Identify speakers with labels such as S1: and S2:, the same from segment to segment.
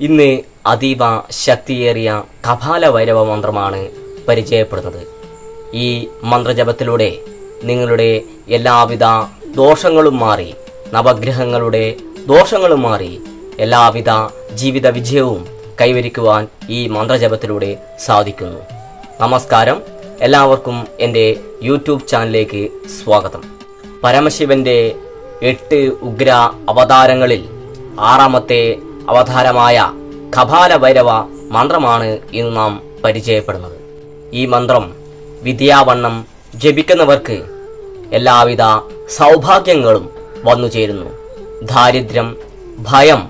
S1: ഇന്ന് അതീവ ശക്തിയേറിയ കപാല വൈരവ മന്ത്രമാണ് പരിചയപ്പെടുന്നത്. ഈ മന്ത്രജപത്തിലൂടെ നിങ്ങളുടെ എല്ലാവിധ ദോഷങ്ങളും മാറി നവഗ്രഹങ്ങളുടെ ദോഷങ്ങളും മാറി എല്ലാവിധ ജീവിത വിജയവും കൈവരിക്കുവാൻ ഈ മന്ത്രജപത്തിലൂടെ സാധിക്കുന്നു. നമസ്കാരം. എല്ലാവർക്കും എന്റെ യൂട്യൂബ് ചാനലിലേക്ക് സ്വാഗതം. പരമശിവന്റെ എട്ട് ഉഗ്ര അവതാരങ്ങളിൽ ആറാമത്തെ അവതാരമായ കപാല ഭൈരവ മന്ത്രമാണ് ഇന്ന് നാം പരിചയപ്പെടുന്നത്. ഈ മന്ത്രം വിദ്യാവണ്ണം ജപിക്കുന്നവർക്ക് എല്ലാവിധ സൗഭാഗ്യങ്ങളും വന്നു ചേരുന്നു. ദാരിദ്ര്യം ഭയം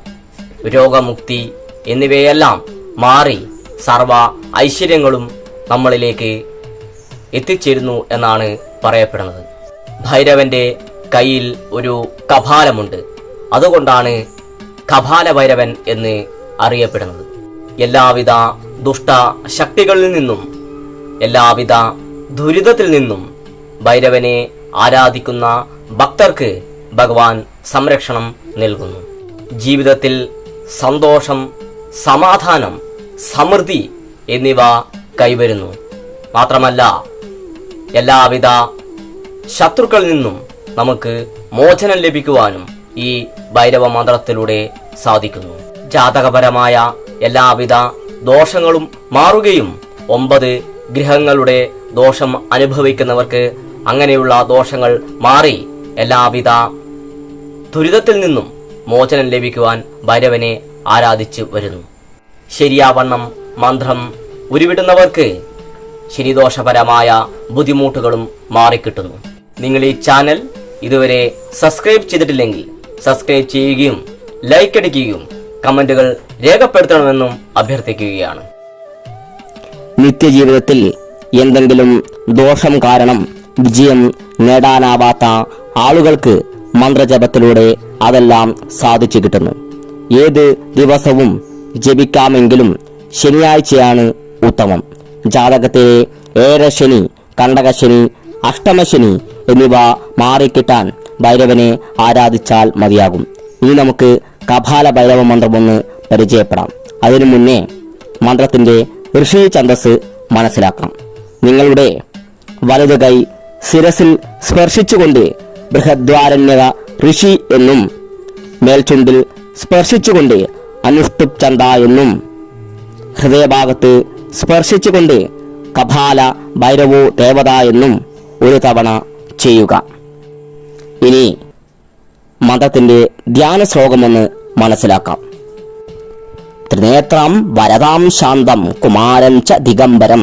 S1: രോഗമുക്തി എന്നിവയെല്ലാം മാറി സർവ ഐശ്വര്യങ്ങളും നമ്മളിലേക്ക് എത്തിച്ചേരുന്നു എന്നാണ് പറയപ്പെടുന്നത്. ഭൈരവന്റെ കയ്യിൽ ഒരു കപാലമുണ്ട്. അതുകൊണ്ടാണ് കപാല ഭൈരവൻ എന്ന് അറിയപ്പെടുന്നത്. എല്ലാവിധ ദുഷ്ട ശക്തികളിൽ നിന്നും എല്ലാവിധ ദുരിതത്തിൽ നിന്നും ഭൈരവനെ ആരാധിക്കുന്ന ഭക്തർക്ക് ഭഗവാൻ സംരക്ഷണം നൽകുന്നു. ജീവിതത്തിൽ സന്തോഷം സമാധാനം സമൃദ്ധി എന്നിവ കൈവരുന്നു. മാത്രമല്ല എല്ലാവിധ ശത്രുക്കളിൽ നിന്നും നമുക്ക് മോചനം ലഭിക്കുവാനും ഈ ഭൈരവ മന്ത്രത്തിലൂടെ സാധിക്കുന്നു. ജാതകപരമായ എല്ലാവിധ ദോഷങ്ങളും മാറുകയും ഒമ്പത് ഗ്രഹങ്ങളുടെ ദോഷം അനുഭവിക്കുന്നവർക്ക് അങ്ങനെയുള്ള ദോഷങ്ങൾ മാറി എല്ലാവിധ ദുരിതത്തിൽ നിന്നും മോചനം ലഭിക്കുവാൻ ഭൈരവനെ ആരാധിച്ചു വരുന്നു. ശരിയാവണ്ണം മന്ത്രം ഉരുവിടുന്നവർക്ക് ശരിദോഷപരമായ ബുദ്ധിമുട്ടുകളും മാറിക്കിട്ടുന്നു. നിങ്ങൾ ഈ ചാനൽ ഇതുവരെ സബ്സ്ക്രൈബ് ചെയ്തിട്ടില്ലെങ്കിൽ സബ്സ്ക്രൈബ് ചെയ്യുകയും ലൈക്ക് അടിക്കുകയും കമന്റുകൾ രേഖപ്പെടുത്തണമെന്നും അഭ്യർത്ഥിക്കുകയാണ്.
S2: നിത്യജീവിതത്തിൽ എന്തെങ്കിലും ദോഷം കാരണം വിജയം നേടാനാവാത്ത ആളുകൾക്ക് മന്ത്രജപത്തിലൂടെ അതെല്ലാം സാധിച്ചു കിട്ടുന്നു. ഏത് ദിവസവും ജപിക്കാമെങ്കിലും ശനിയാഴ്ചയാണ് ഉത്തമം. ജാതകത്തിലെ ഏഴശനി കണ്ടകശനി അഷ്ടമശനി എന്നിവ മാറിക്കിട്ടാൻ ഭൈരവനെ ആരാധിച്ചാൽ മതിയാകും. ഇനി നമുക്ക് കപാല ഭൈരവ മന്ത്രമൊന്ന് പരിചയപ്പെടാം. അതിനു മുന്നേ മന്ത്രത്തിന്റെ ഋഷി ഛന്ദസ് മനസ്സിലാക്കാം നിങ്ങളുടെ വലതു കൈ ശിരസിൽ സ്പർശിച്ചുകൊണ്ട് ബൃഹദ്വാരണ്യക ഋഷി എന്നും മേൽചുണ്ടിൽ സ്പർശിച്ചുകൊണ്ട് അനുഷ്ടുപ് ചന്ത എന്നും ഹൃദയഭാഗത്ത് സ്പർശിച്ചുകൊണ്ട് കപാല ഭൈരവോ ദേവത എന്നും ഒരു തവണ ചെയ്യുക. ഇനി മതത്തിന്റെ ധ്യാന ശ്ലോകമെന്ന് മനസ്സിലാക്കാം. ത്രിനേത്രം വരതാം ശാന്തം കുമാരം ച ദിഗംബരം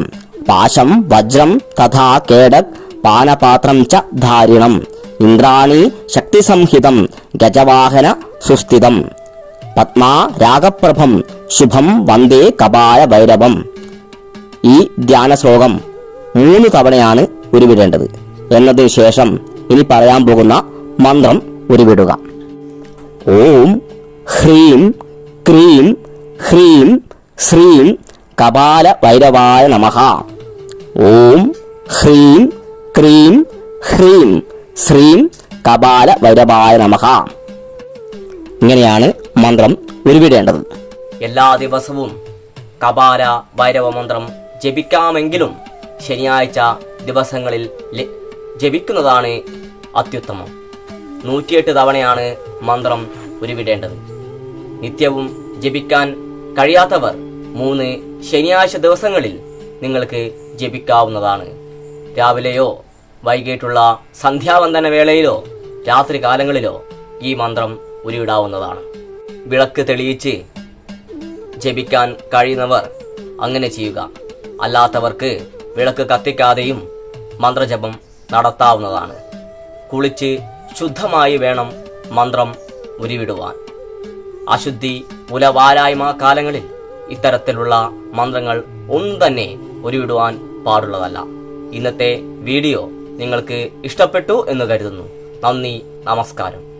S2: പാശം വജ്രം തഥാ കേടക് പാനപാത്രം ച ധാരിണം ഇന്ദ്രാണി ശക്തിസംഹിതം ഗജവാഹന സുസ്ഥിതം പത്മാ രാഗപ്രഭം ശുഭം വന്ദേ കപാല ഭൈരവം ഈ ധ്യാന ശ്ലോകം മൂന്ന് തവണയാണ് ഉരുവിടേണ്ടത്. എന്നതിനു ശേഷം ഇനി പറയാൻ പോകുന്ന മന്ത്രം ഉരുവിടുക. ഓം ഹ്രീം ക്രീം ഹ്രീം ശ്രീം കപാല ഭൈരവായ നമഃ. ഓം ഹ്രീം ക്രീം ഹ്രീം ശ്രീം കപാല ഭൈരവായ നമഃ. ഇങ്ങനെയാണ് മന്ത്രം ഉരുവിടേണ്ടത്.
S1: എല്ലാ ദിവസവും കപാല ഭൈരവ മന്ത്രം ജപിക്കാമെങ്കിലും ശനിയാഴ്ച ദിവസങ്ങളിൽ ജപിക്കുന്നതാണ് അത്യുത്തമം. നൂറ്റിയെട്ട് തവണയാണ് മന്ത്രം ഉരുവിടേണ്ടത്. നിത്യവും ജപിക്കാൻ കഴിയാത്തവർ മൂന്ന് ശനിയാഴ്ച ദിവസങ്ങളിൽ നിങ്ങൾക്ക് ജപിക്കാവുന്നതാണ്. രാവിലെയോ വൈകിട്ടുള്ള സന്ധ്യാവന്തന വേളയിലോ രാത്രി കാലങ്ങളിലോ ഈ മന്ത്രം ഉരുവിടാവുന്നതാണ്. വിളക്ക് തെളിയിച്ച് ജപിക്കാൻ കഴിയുന്നവർ അങ്ങനെ ചെയ്യുക. അല്ലാത്തവർക്ക് വിളക്ക് കത്തിക്കാതെയും മന്ത്രജപം നടത്താവുന്നതാണ്. കുളിച്ച് ശുദ്ധമായി വേണം മന്ത്രം ഉരുവിടുവാൻ. അശുദ്ധി പുലവാരായ്മ കാലങ്ങളിൽ ഇത്തരത്തിലുള്ള മന്ത്രങ്ങൾ ഒന്നും തന്നെ ഉരുവിടുവാൻ പാടുള്ളതല്ല. ഇന്നത്തെ വീഡിയോ നിങ്ങൾക്ക് ഇഷ്ടപ്പെട്ടു എന്ന് കരുതുന്നു. നന്ദി നമസ്കാരം.